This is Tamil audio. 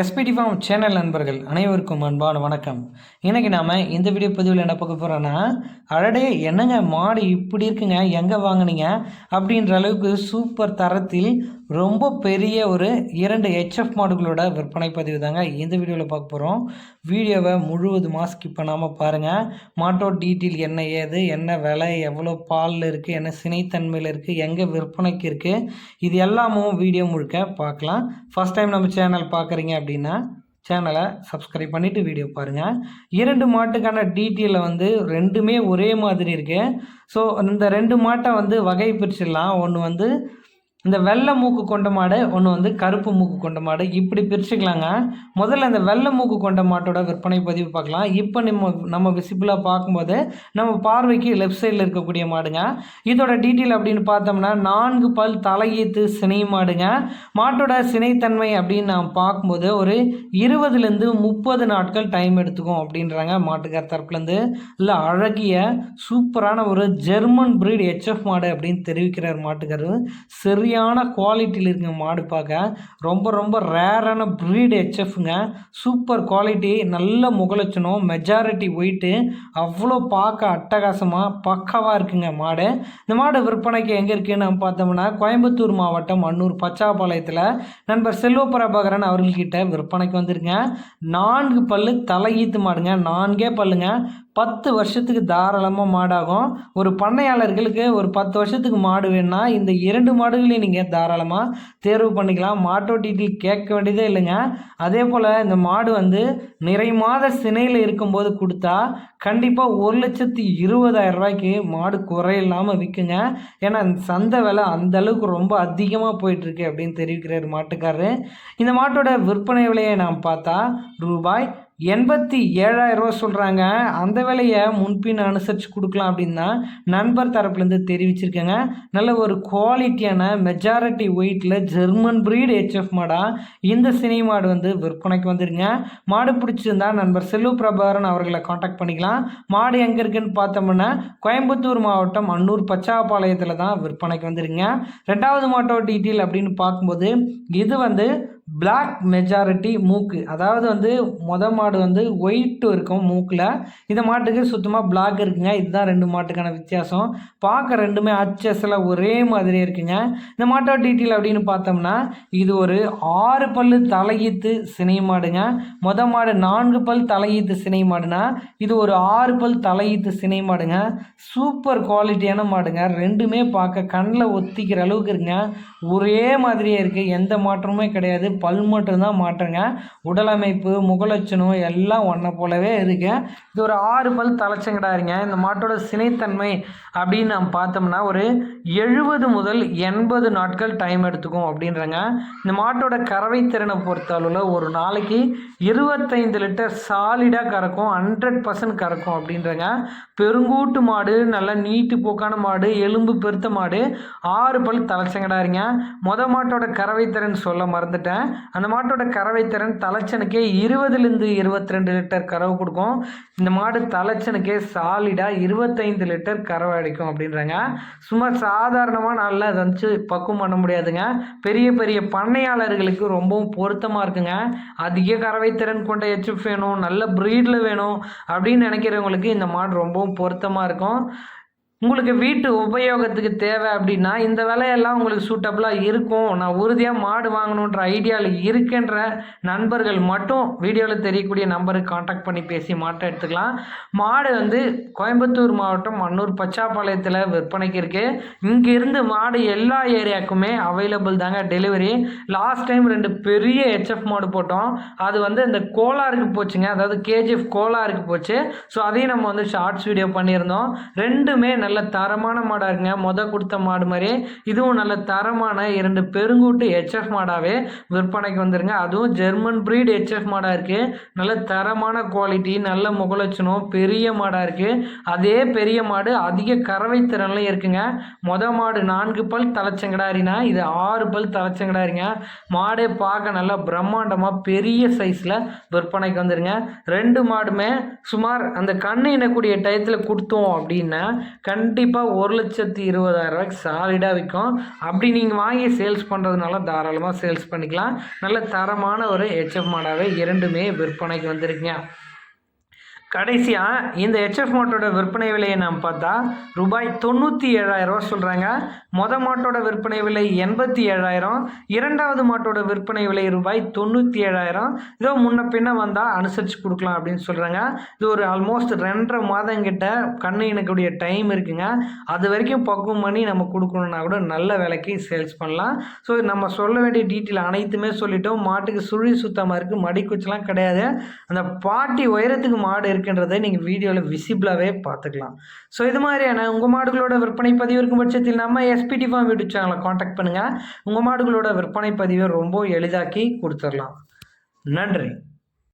எஸ்பிடி ஃபார்ம் சேனல் நண்பர்கள் அனைவருக்கும் அன்பான வணக்கம். இன்றைக்கி நாம் இந்த வீடியோ பதிவில் என்ன பார்க்க போகிறோன்னா அடடே என்னங்க மாடு இப்படி இருக்குங்க? எங்கே வாங்குனீங்க? அப்படின்ற அளவுக்கு சூப்பர் தரத்தில் ரொம்ப பெரிய ஒரு இரண்டு ஹெச்எஃப் மாடுகளோட விற்பனை பதிவு தாங்க இந்த வீடியோவில் பார்க்க போகிறோம் வீடியோவை முழுவதுமாக ஸ்கிப் பண்ணாமல் பாருங்கள் மாட்டோட டீட்டெயில் என்ன ஏது என்ன விலை எவ்வளோ பாலில் இருக்குது என்ன சினைத்தன்மையில் இருக்குது எங்கே விற்பனைக்கு இருக்குது இது எல்லாமும் வீடியோ முழுக்க பார்க்கலாம். ஃபஸ்ட் டைம் நம்ம சேனல் பார்க்குறீங்க அப்படின்னா சேனலை சப்ஸ்கிரைப் பண்ணிவிட்டு வீடியோ பாருங்கள் இரண்டு மாட்டுக்கான டீட்டெயிலில் வந்து ரெண்டுமே ஒரே மாதிரி இருக்குது ஸோ இந்த ரெண்டு மாட்டை வந்து வகை பிரிச்சிடலாம் ஒன்று வந்து இந்த வெள்ளை மூக்கு கொண்ட மாடு ஒன்று வந்து கருப்பு மூக்கு கொண்ட மாடு இப்படி பிரிச்சுக்கலாங்க. முதல்ல இந்த வெள்ளை மூக்கு கொண்ட மாட்டோட விற்பனை பதிவு பார்க்கலாம். இப்போ நம்ம நம்ம விசிபிளாக பார்க்கும்போது நம்ம பார்வைக்கு லெஃப்ட் சைடில் இருக்கக்கூடிய மாடுங்க. இதோட டீட்டெயில் அப்படின்னு பார்த்தோம்னா நான்கு பல் தலையீத்து சினை மாடுங்க. மாட்டோட சினைத்தன்மை அப்படின்னு நாம் பார்க்கும்போது ஒரு இருபதுலேருந்து முப்பது நாட்கள் டைம் எடுத்துக்கும் அப்படின்றாங்க மாட்டுக்கார் தரப்புலேருந்து. இல்லை அழகிய சூப்பரான ஒரு ஜெர்மன் பிரீட் ஹெச்எஃப் மாடு அப்படின்னு தெரிவிக்கிறார் மாட்டுக்காரர் சரியான குவாலிட்டியில் இருக்குங்க மாடு பார்க்க. ரொம்ப ரொம்ப ரேரான ப்ரீட் ஹெச்எஃப்ங்க சூப்பர் குவாலிட்டி நல்ல முகலட்சணம் மெஜாரிட்டி ஒயிட்டு அவ்வளோ பார்க்க அட்டகாசமாக பக்காவாக இருக்குங்க மாடு. இந்த மாடு விற்பனைக்கு எங்கே இருக்குன்னு நம்ம பார்த்தோம்னா கோயம்புத்தூர் மாவட்டம் அன்னூர் பச்சாப்பாளையத்தில் நண்பர் செல்வ பிரபாகரன் அவர்கள்கிட்ட விற்பனைக்கு வந்திருங்க நான்கு பல்லு தலையீத்து மாடுங்க. நான்கே பல்லுங்க. பத்து வருஷத்துக்கு தாராளமாக மாடாகும். ஒரு பண்ணையாளர்களுக்கு ஒரு பத்து வருஷத்துக்கு மாடு வேணும்னா இந்த இரண்டு மாடுகளையும் நீங்கள் தாராளமாக தேர்வு பண்ணிக்கலாம். மாட்டோ டீட்டெயில் கேட்க வேண்டியதே இல்லைங்க. அதே போல் இந்த மாடு வந்து நிறை மாத சினையில் இருக்கும்போது கொடுத்தா கண்டிப்பாக ஒரு லட்சத்தி இருபதாயிரம் ரூபாய்க்கு மாடு குறையில்லாமல் விற்குங்க ஏன்னா சந்தை விலை அந்த அளவுக்கு ரொம்ப அதிகமாக போயிட்டுருக்கு அப்படின்னு தெரிவிக்கிறார் மாட்டுக்காரரு. இந்த மாட்டோட விற்பனை விலையை நாம் பார்த்தா ரூபாய் எண்பத்தி ஏழாயிரம் ரூபா சொல்கிறாங்க அந்த விலையை முன்பின் அனுசரித்து கொடுக்கலாம் அப்படின்னா நண்பர் தரப்புலேருந்து தெரிவிச்சிருக்கேங்க. நல்ல ஒரு குவாலிட்டியான மெஜாரிட்டி ஒயிட்டில் ஜெர்மன் ப்ரீட் ஹெச்எஃப் மாடாக இந்த சினி மாடு வந்து விற்பனைக்கு வந்துருங்க. மாடு பிடிச்சிருந்தா நண்பர் செல்லு பிரபாகரன் அவர்களை காண்டாக்ட் பண்ணிக்கலாம். மாடு எங்கே இருக்குன்னு பார்த்தோம்னா கோயம்புத்தூர் மாவட்டம் அன்னூர் பச்சாப்பாளையத்தில் தான் விற்பனைக்கு வந்துருங்க. ரெண்டாவது மாட்டோ டீட்டெயில் அப்படின்னு பார்க்கும்போது இது வந்து பிளாக் மெஜாரிட்டி மூக்கு. அதாவது வந்து மொத மாடு வந்து ஒயிட்டு இருக்கும் மூக்கில். இந்த மாட்டுக்கு சுத்தமாக பிளாக் இருக்குங்க. இதுதான் ரெண்டு மாட்டுக்கான வித்தியாசம். பார்க்க ரெண்டுமே அச்சஸில் ஒரே மாதிரி இருக்குங்க. இந்த மாட்டோட டீட்டெயில் அப்படின்னு பார்த்தோம்னா இது ஒரு ஆறு பல் தலையீத்து சினை மாடுங்க. மொத மாடு நான்கு பல் தலையீத்து சினை மாடுனா இது ஒரு ஆறு பல் தலையீத்து சினை மாடுங்க. சூப்பர் குவாலிட்டியான மாடுங்க. ரெண்டுமே பார்க்க கண்ணில் ஒத்திக்கிற அளவுக்கு இருக்குங்க. ஒரே மாதிரியே இருக்குது எந்த மாற்றமுமே கிடையாது. பல் மட்டும்தான் மாற்றுங்க. உடலமைப்பு முகலட்சணம் எல்லாம் ஒன்றை போலவே இருக்கு. இது ஒரு ஆறு பல் தலைச்சங்கடாருங்க இந்த மாட்டோட சினைத்தன்மை அப்படின்னு நம்ம பார்த்தோம்னா ஒரு எழுபது முதல் எண்பது நாட்கள் டைம் எடுத்துக்கும் அப்படின்றங்க. இந்த மாட்டோட கறவை திறனை பொறுத்த அளவில் ஒரு நாளைக்கு இருபத்தைந்து லிட்டர் சாலிடாக கறக்கும் ஹண்ட்ரட் பர்சன்ட் கறக்கும் அப்படின்றங்க. பெருங்கூட்டு மாடு நல்ல நீட்டு போக்கான மாடு எலும்பு பெருத்த மாடு ஆறு பல் தலைச்சங்கடாருங்க மொத மாட்டோட கறவை திறன் சொல்ல மறந்துட்டேன். அந்த மாட்டோட கறவை திறன் தலைச்சனுக்கே இருபதுலேருந்து இருபத்தி ரெண்டு லிட்டர் கறவை கொடுக்கும். இந்த மாடு தலைச்சனுக்கே சாலிடாக இருபத்தைந்து லிட்டர் கறவை அடிக்கும் அப்படின்றாங்க. சும்மா சாதாரணமாக நல்லா அதை வந்து பக்குவம் பண்ண முடியாதுங்க. பெரிய பெரிய பண்ணையாளர்களுக்கு ரொம்பவும் பொருத்தமாக இருக்குங்க. அதிக கறவை திறன் கொண்ட எச்எஃப் வேணும் நல்ல ப்ரீடில் வேணும் அப்படின்னு நினைக்கிறவங்களுக்கு இந்த மாடு ரொம்பவும் பொருத்தமாக இருக்கும். உங்களுக்கு வீட்டு உபயோகத்துக்கு தேவை அப்படின்னா இந்த விலையெல்லாம் உங்களுக்கு சூட்டபுளாக இருக்கும். நான் உறுதியாக மாடு வாங்கணுன்ற ஐடியாவில் இருக்கின்ற நண்பர்கள் மட்டும் வீடியோவில் தெரியக்கூடிய நம்பருக்கு காண்டாக்ட் பண்ணி பேசி மாட்டை எடுத்துக்கலாம். மாடு வந்து கோயம்புத்தூர் மாவட்டம் மன்னூர் பச்சாப்பாளையத்தில் விற்பனைக்கு இருக்குது இங்கேருந்து மாடு எல்லா ஏரியாவுக்குமே அவைலபிள் தாங்க டெலிவரி லாஸ்ட் டைம் ரெண்டு பெரிய ஹெச்எஃப் மாடு போட்டோம். அது வந்து இந்த கோலாருக்கு போச்சுங்க. அதாவது கேஜிஎஃப் கோலாருக்கு போச்சு. ஸோ அதையும் நம்ம வந்து ஷார்ட்ஸ் வீடியோ பண்ணியிருந்தோம். ரெண்டுமே நல்ல தரமான மாடாக இருக்குங்க. மொதல் கொடுத்த மாடு மாதிரி இதுவும் நல்ல தரமான இரண்டு பெருங்கூட்டு ஹெச்எஃப் மாடாகவே விற்பனைக்கு வந்துருங்க. அதுவும் ஜெர்மன் ப்ரீட் ஹெச்எஃப் மாடாக இருக்குது நல்ல தரமான குவாலிட்டி நல்ல முகலட்சணம் பெரிய மாடாக இருக்குது அதே பெரிய மாடு அதிக கறவை திறன்லையும் இருக்குங்க. மொத மாடு நான்கு பல் தலைச்சங்கடாரினா இது ஆறு பல் தலைச்சங்கடாரிங்க. மாடே பார்க்க நல்லா பிரம்மாண்டமாக பெரிய சைஸில் விற்பனைக்கு வந்துருங்க. ரெண்டு மாடுமே சுமார் அந்த கண்ணு இனக்கூடிய டயத்தில் கொடுத்தோம் அப்படின்னா கண்டிப்பாக ஒரு லட்சத்தி இருபதாயிரம் ரூபாய்க்கு சாலிடாக விற்கும் அப்படி நீங்கள் வாங்கி சேல்ஸ் பண்ணுறதுனால தாராளமாக சேல்ஸ் பண்ணிக்கலாம். நல்ல தரமான ஒரு ஹெச்எஃப் மாடாகவே இரண்டுமே விற்பனைக்கு வந்திருக்குங்க. கடைசியாக இந்த ஹெச்எஃப் மாட்டோட விற்பனை விலையை நாம் பார்த்தா ரூபாய் தொண்ணூற்றி ஏழாயிரரூவா சொல்கிறாங்க மொத மாட்டோட விற்பனை விலை எண்பத்தி ஏழாயிரம். இரண்டாவது மாட்டோட விற்பனை விலை ரூபாய் தொண்ணூற்றி ஏழாயிரம். இதோ முன்ன பின்ன வந்தால் அனுசரித்து கொடுக்கலாம் அப்படின்னு சொல்கிறாங்க இது ஒரு ஆல்மோஸ்ட் ரெண்டரை மாதம் கிட்ட கண்ணு இனக்கூடிய டைம் இருக்குங்க. அது வரைக்கும் பக்குவம் பண்ணி நம்ம கொடுக்கணுன்னா கூட நல்ல விலைக்கு சேல்ஸ் பண்ணலாம். ஸோ நம்ம சொல்ல வேண்டிய டீட்டெயில் அனைத்துமே சொல்லிட்டோம். மாட்டுக்கு சுழி சுத்தமாக இருக்குது மடிக்குச்செலாம் கிடையாது. அந்த பாட்டி உயரத்துக்கு மாடு இருக்குது இருக்குன்றதை நீங்கள் வீடியோவில் விசிபிளாகவே பார்த்துக்கலாம். ஸோ இது மாதிரியான உங்கள் மாடுகளோட விற்பனை பதிவு இருக்கும் பட்சத்தில் நம்ம எஸ்பிடி ஃபார்ம் யூடியூப் சேனலை காண்டாக்ட் பண்ணுங்கள் உங்கள் மாடுகளோட விற்பனை பதிவை ரொம்ப எளிதாக்கி கொடுத்துடலாம் நன்றி.